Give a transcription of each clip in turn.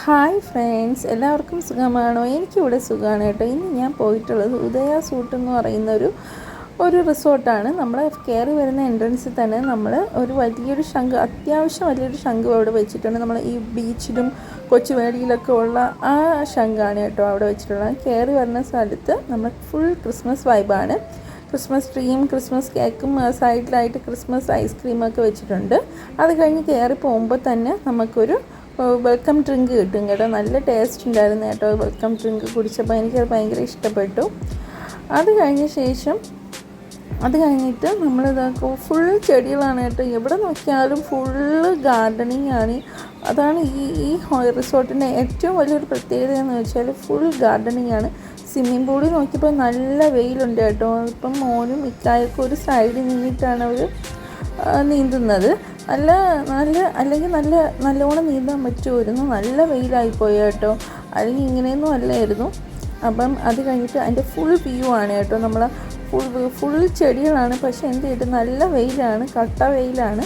Hi friends എല്ലാവർക്കും സുഖമാണോ? എനിക്കിവിടെ സുഖമാണ് കേട്ടോ. ഇന്ന് ഞാൻ പോയിട്ടുള്ളത് ഉദയ സൂട്ട് എന്ന് പറയുന്ന ഒരു ഒരു റിസോർട്ടാണ്. നമ്മൾ കയറി വരുന്ന എൻട്രൻസിൽ തന്നെ നമ്മൾ ഒരു വലിയൊരു ശംഖ് അത്യാവശ്യം വലിയൊരു ശംഖ് അവിടെ വെച്ചിട്ടുണ്ട്. നമ്മൾ ഈ ബീച്ചിലും കൊച്ചുവേളിയിലൊക്കെ ഉള്ള ആ ശംഖാണ് കേട്ടോ അവിടെ വെച്ചിട്ടുള്ളത്. കയറി വരുന്ന സ്ഥലത്ത് നമ്മൾ ഫുൾ ക്രിസ്മസ് വൈബാണ് ക്രിസ്മസ് ട്രീയും ക്രിസ്മസ് കേക്കും സൈഡിലായിട്ട് ക്രിസ്മസ് ഐസ്ക്രീമൊക്കെ വെച്ചിട്ടുണ്ട്. അത് കഴിഞ്ഞ് കയറി പോകുമ്പോൾ തന്നെ നമുക്കൊരു വെൽക്കം ഡ്രിങ്ക് കിട്ടും കേട്ടോ. നല്ല ടേസ്റ്റ് ഉണ്ടായിരുന്നു കേട്ടോ. വെൽക്കം ഡ്രിങ്ക് കുടിച്ചപ്പോൾ എനിക്കത് ഭയങ്കര ഇഷ്ടപ്പെട്ടു. അത് കഴിഞ്ഞ ശേഷം അത് കഴിഞ്ഞിട്ട് നമ്മൾ ഇതാക്കും ഫുൾ ചെടികളാണ് കേട്ടോ. എവിടെ നോക്കിയാലും ഫുള്ള് ഗാർഡനിങ് ആണ്. അതാണ് ഈ ഈ റിസോർട്ടിന്റെ ഏറ്റവും വലിയൊരു പ്രത്യേകത എന്ന് വെച്ചാൽ ഫുൾ ഗാർഡനിങ് ആണ്. സ്വിമ്മിംഗ് പൂളിൽ നോക്കിയപ്പോൾ നല്ല വെയിലുണ്ട് കേട്ടോ. ഇപ്പം മോനും ഇക്കായൊക്കെ ഒരു സൈഡിൽ നിന്നിട്ടാണ് അവർ നീന്തുന്നത്. നല്ല നല്ല അല്ലെങ്കിൽ നല്ല നല്ലോണം നീന്താൻ പറ്റുമായിരുന്നു. നല്ല വെയിലായിപ്പോയി കേട്ടോ. അല്ലെങ്കിൽ ഇങ്ങനെയൊന്നും അല്ലായിരുന്നു. അപ്പം അത് കഴിഞ്ഞിട്ട് അതിന്റെ ഫുൾ വ്യൂ ആണ് കേട്ടോ. നമ്മൾ ഫുൾ ഫുൾ ചെടികളാണ്. പക്ഷേ എന്ത് ചെയ്തിട്ട് നല്ല വെയിലാണ് കട്ട വെയിലാണ്.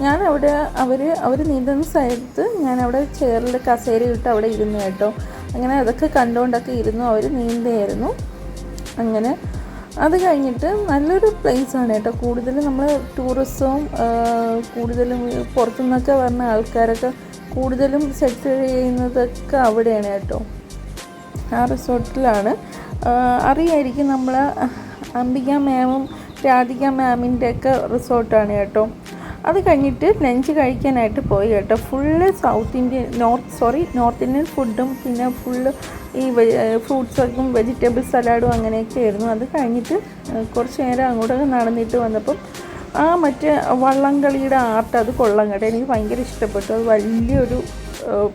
ഞാൻ അവിടെ അവർ അവർ നീന്തുന്ന സ്ഥലത്ത് ഞാൻ അവിടെ ചെയറിൽ കസേര ഇട്ട് അവിടെ ഇരുന്നു കേട്ടോ. അങ്ങനെ അതൊക്കെ കണ്ടുകൊണ്ടൊക്കെ ഇരുന്നു. അവർ നീന്തിയായിരുന്നു. അങ്ങനെ അത് കഴിഞ്ഞിട്ട് നല്ലൊരു ആണ് കേട്ടോ. കൂടുതലും നമ്മൾ ടൂറിസവും കൂടുതലും പുറത്തുനിന്നൊക്കെ വരുന്ന ആൾക്കാരൊക്കെ കൂടുതലും സെറ്റിൽ ചെയ്യുന്നതൊക്കെ അവിടെയാണ് കേട്ടോ. ആ റിസോർട്ടിലാണ്. അറിയായിരിക്കും നമ്മൾ അംബിക മാമും രാധിക മാമിന്റെ ഒക്കെ റിസോർട്ടാണ് കേട്ടോ. അത് കഴിഞ്ഞിട്ട് ലഞ്ച് കഴിക്കാനായിട്ട് പോയി കേട്ടോ. Full South Indian North sorry North Indian ഫുഡും പിന്നെ ഫുള്ള് ഈ ഫ്രൂട്ട്സൊക്കെ വെജിറ്റബിൾ സലാഡും അങ്ങനെയൊക്കെ ആയിരുന്നു അത് കഴിഞ്ഞിട്ട് കുറച്ച് നേരം അങ്ങോട്ടൊക്കെ നടന്നിട്ട് വന്നപ്പം ആ മറ്റേ വള്ളംകളിയുടെ ആർട്ട് അത് കൊള്ളം കേട്ടോ. എനിക്ക് ഭയങ്കര ഇഷ്ടപ്പെട്ടു. അത് വലിയൊരു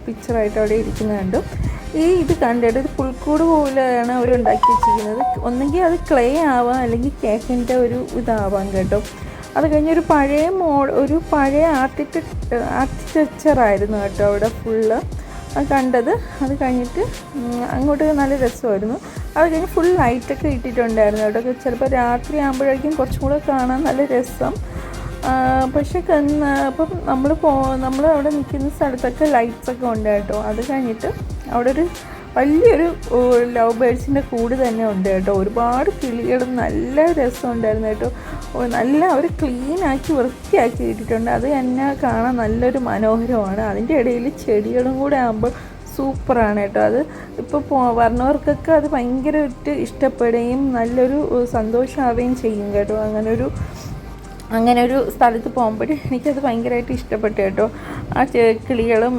പിക്ചറായിട്ട് അവിടെ ഇരിക്കുന്നുണ്ട് ഈ ഇത് കണ്ടിട്ട് ഒരു പുൽക്കൂട് പോലെയാണ് അവർ ഉണ്ടാക്കി വെച്ചിരിക്കുന്നത്. ഒന്നെങ്കിൽ അത് ക്ലേ ആവാം അല്ലെങ്കിൽ കേക്കിന്റെ ഒരു ഇതാവാം കേട്ടോ. അത് കഴിഞ്ഞൊരു പഴയ മോ ഒരു പഴയ ആർട്ടിടെക്ട് ആർക്കിടെക്ചറായിരുന്നു കേട്ടോ അവിടെ ഫുള്ള് കണ്ടത്. അത് കഴിഞ്ഞിട്ട് അങ്ങോട്ട് നല്ല രസമായിരുന്നു. അത് കഴിഞ്ഞ് ഫുൾ ലൈറ്റൊക്കെ ഇട്ടിട്ടുണ്ടായിരുന്നു അവിടെ. ചിലപ്പോൾ രാത്രി ആകുമ്പോഴേക്കും കുറച്ചും കൂടെ കാണാൻ നല്ല രസം. പക്ഷേ അപ്പം നമ്മൾ പോ നമ്മൾ അവിടെ നിൽക്കുന്ന സ്ഥലത്തൊക്കെ ലൈറ്റ്സൊക്കെ ഉണ്ട് കേട്ടോ. അത് കഴിഞ്ഞിട്ട് അവിടെ ഒരു വലിയൊരു ലവ് ബേഡ്സിന്റെ കൂട് തന്നെ ഉണ്ട് കേട്ടോ. ഒരുപാട് കിളികളും നല്ല രസം ഉണ്ടായിരുന്നു കേട്ടോ. നല്ല അവർ ക്ലീനാക്കി വൃത്തിയാക്കി ഇട്ടിട്ടുണ്ട്. അത് തന്നെ കാണാൻ നല്ലൊരു മനോഹരമാണ്. അതിന്റെ ഇടയിൽ ചെടികളും കൂടെ ആകുമ്പോൾ സൂപ്പറാണ് കേട്ടോ. അത് ഇപ്പോൾ വരണവർക്കൊക്കെ അത് ഭയങ്കരമായിട്ട് ഇഷ്ടപ്പെടുകയും നല്ലൊരു സന്തോഷമാവുകയും ചെയ്യും കേട്ടോ. അങ്ങനൊരു അങ്ങനെ ഒരു സ്ഥലത്ത് പോകുമ്പോൾ എനിക്കത് ഭയങ്കരമായിട്ട് ഇഷ്ടപ്പെട്ടു കേട്ടോ. ആ കിളികളും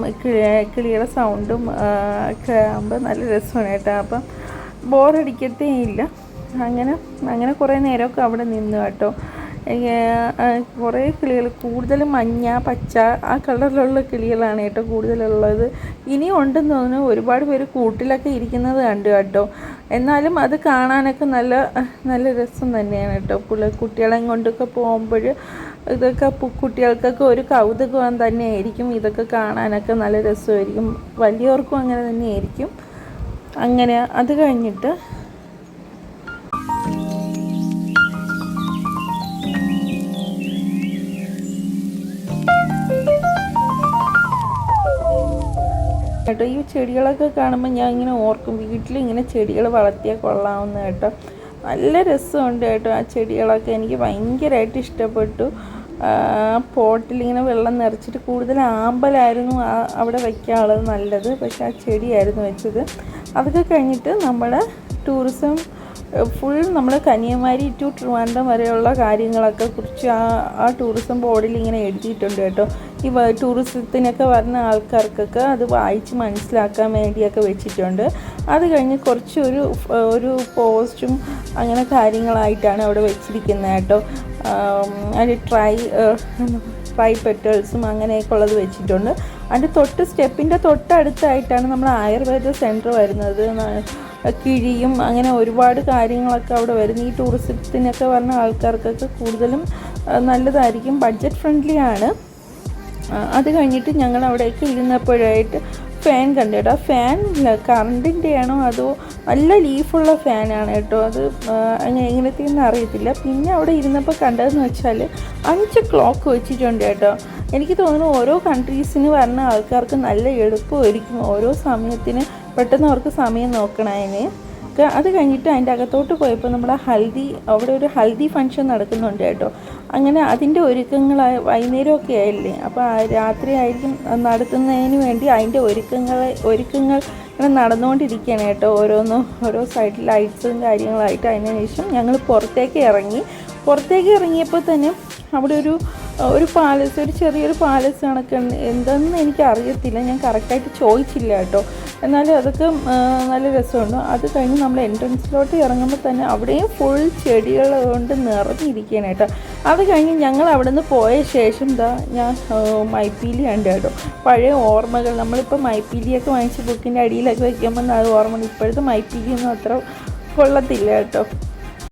കിളികളുടെ സൗണ്ടും ഒക്കെ ആകുമ്പോൾ നല്ല രസമാണ് കേട്ടോ. അപ്പം ബോറടിക്കത്തേ ഇല്ല. അങ്ങനെ അങ്ങനെ കുറേ നേരമൊക്കെ അവിടെ നിന്നു കേട്ടോ. കുറേ കിളികൾ കൂടുതൽ മഞ്ഞ പച്ച ആ കളറിലുള്ള കിളികളാണ് കേട്ടോ കൂടുതലുള്ളത്. ഇനിയും ഉണ്ടെന്ന് തോന്നുന്നു ഒരുപാട് പേര് കൂട്ടിലൊക്കെ ഇരിക്കുന്നത് കണ്ടു കേട്ടോ. എന്നാലും അത് കാണാനൊക്കെ നല്ല നല്ല രസം തന്നെയാണ് കേട്ടോ. പുള്ള കുട്ടികളെ കൊണ്ടൊക്കെ പോകുമ്പോൾ ഇതൊക്കെ കുട്ടികൾക്കൊക്കെ ഒരു കൗതുകം തന്നെയായിരിക്കും. ഇതൊക്കെ കാണാനൊക്കെ നല്ല രസമായിരിക്കും. വലിയവർക്കും അങ്ങനെ തന്നെയായിരിക്കും. അങ്ങനെ അത് കഴിഞ്ഞിട്ട് കേട്ടോ. ഈ ചെടികളൊക്കെ കാണുമ്പോൾ ഞാൻ ഇങ്ങനെ ഓർക്കും വീട്ടിൽ ഇങ്ങനെ ചെടികൾ വളർത്തിയാൽ കൊള്ളാവുന്ന കേട്ടോ. നല്ല രസമുണ്ട് കേട്ടോ ആ ചെടികളൊക്കെ. എനിക്ക് ഭയങ്കരമായിട്ട് ഇഷ്ടപ്പെട്ടു. പോട്ടിലിങ്ങനെ വെള്ളം നിറച്ചിട്ട് കൂടുതൽ ആമ്പലായിരുന്നു അവിടെ വയ്ക്കാനുള്ളത് നല്ലത്. പക്ഷേ ആ ചെടിയായിരുന്നു വെച്ചത്. അതൊക്കെ കഴിഞ്ഞിട്ട് നമ്മുടെ ടൂറിസം ഫുൾ നമ്മൾ കന്യാകുമാരി ടു ട്രിവാൻഡ്രം വരെയുള്ള കാര്യങ്ങളൊക്കെ കുറിച്ച് ആ ആ ടൂറിസം ബോർഡിൽ ഇങ്ങനെ എഴുതിയിട്ടുണ്ട് കേട്ടോ. ഈ ടൂറിസത്തിനൊക്കെ വരുന്ന ആൾക്കാർക്കൊക്കെ അത് വായിച്ച് മനസ്സിലാക്കാൻ വേണ്ടിയൊക്കെ വെച്ചിട്ടുണ്ട്. അത് കഴിഞ്ഞ് കുറച്ച് ഒരു ഒരു പോസ്റ്റും അങ്ങനെ കാര്യങ്ങളായിട്ടാണ് അവിടെ വെച്ചിരിക്കുന്നത് കേട്ടോ. അതിൽ ട്രൈ ട്രൈ പെറ്റൽസും അങ്ങനെയൊക്കെ ഉള്ളത് വെച്ചിട്ടുണ്ട്. അതിന്റെ തൊട്ട് സ്റ്റെപ്പിന്റെ തൊട്ടടുത്തായിട്ടാണ് നമ്മൾ ആയുർവേദ സെന്റർ വരുന്നത്. കിഴിയും അങ്ങനെ ഒരുപാട് കാര്യങ്ങളൊക്കെ അവിടെ വരുന്നു ഈ ടൂറിസത്തിനൊക്കെ വരുന്ന ആൾക്കാർക്കൊക്കെ കൂടുതലും നല്ലതായിരിക്കും. ബഡ്ജറ്റ് ഫ്രണ്ട്ലി ആണ്. അത് കഴിഞ്ഞിട്ട് ഞങ്ങൾ അവിടേക്ക് ഇരുന്നപ്പോഴായിട്ട് ഫാൻ കണ്ടു കേട്ടോ. ഫാൻ കറണ്ടിന്റെ ആണോ അതോ നല്ല ലീഫുള്ള ഫാനാണ് കേട്ടോ. അത് അങ്ങനെ എങ്ങനത്തെയെന്ന് അറിയത്തില്ല. പിന്നെ അവിടെ ഇരുന്നപ്പോൾ കണ്ടതെന്ന് വെച്ചാൽ അഞ്ച് ക്ലോക്ക് വെച്ചിട്ടുണ്ട് കേട്ടോ. എനിക്ക് തോന്നുന്നു ഓരോ കൺട്രീസിന് വരുന്ന ആൾക്കാർക്ക് നല്ല എളുപ്പമായിരിക്കും. ഓരോ സമയത്തിന് പെട്ടെന്ന് അവർക്ക് സമയം നോക്കണതിന് അത് കഴിഞ്ഞിട്ട് അതിന്റെ അകത്തോട്ട് പോയപ്പോൾ നമ്മുടെ ഹൽദി അവിടെ ഒരു ഹൽദി ഫംഗ്ഷൻ നടക്കുന്നുണ്ട് കേട്ടോ. അങ്ങനെ അതിന്റെ ഒരുക്കങ്ങൾ വൈകുന്നേരമൊക്കെ ആയില്ലേ? അപ്പോൾ രാത്രി ആയിരിക്കും നടത്തുന്നതിന് വേണ്ടി അതിന്റെ ഒരുക്കങ്ങൾ ഒരുക്കങ്ങൾ ഇങ്ങനെ നടന്നുകൊണ്ടിരിക്കുകയാണ് കേട്ടോ. ഓരോന്നും ഓരോ സൈഡിൽ ലൈറ്റ്സും കാര്യങ്ങളായിട്ട് അതിന് ശേഷം ഞങ്ങൾ പുറത്തേക്ക് ഇറങ്ങി. പുറത്തേക്ക് ഇറങ്ങിയപ്പോൾ തന്നെ അവിടെ ഒരു ഒരു പാലസ് ഒരു ചെറിയൊരു പാലസ് കണക്ക് എന്തെന്ന് എനിക്ക് അറിയത്തില്ല ഞാൻ കറക്റ്റായിട്ട് ചോദിച്ചില്ല കേട്ടോ. എന്നാലും അതൊക്കെ നല്ല രസമുണ്ട്. അത് കഴിഞ്ഞ് നമ്മൾ എൻട്രൻസിലോട്ട് ഇറങ്ങുമ്പോൾ തന്നെ അവിടെയും ഫുൾ ചെടികൾ കൊണ്ട് നിറഞ്ഞിരിക്കുകയാണ് കേട്ടോ. അത് കഴിഞ്ഞ് ഞങ്ങൾ അവിടെ നിന്ന് പോയ ശേഷം ദാ ഞാൻ മൈപ്പീലി ഉണ്ട് കേട്ടോ. പഴയ ഓർമ്മകൾ. നമ്മളിപ്പോൾ മൈപ്പീലിയൊക്കെ വാങ്ങിച്ച് ബുക്കിന്റെ അടിയിലൊക്കെ വയ്ക്കുമ്പോൾ അത് ഓർമ്മ ഇപ്പോഴത്തെ മൈപ്പീലിയൊന്നും അത്ര കൊള്ളത്തില്ല കേട്ടോ.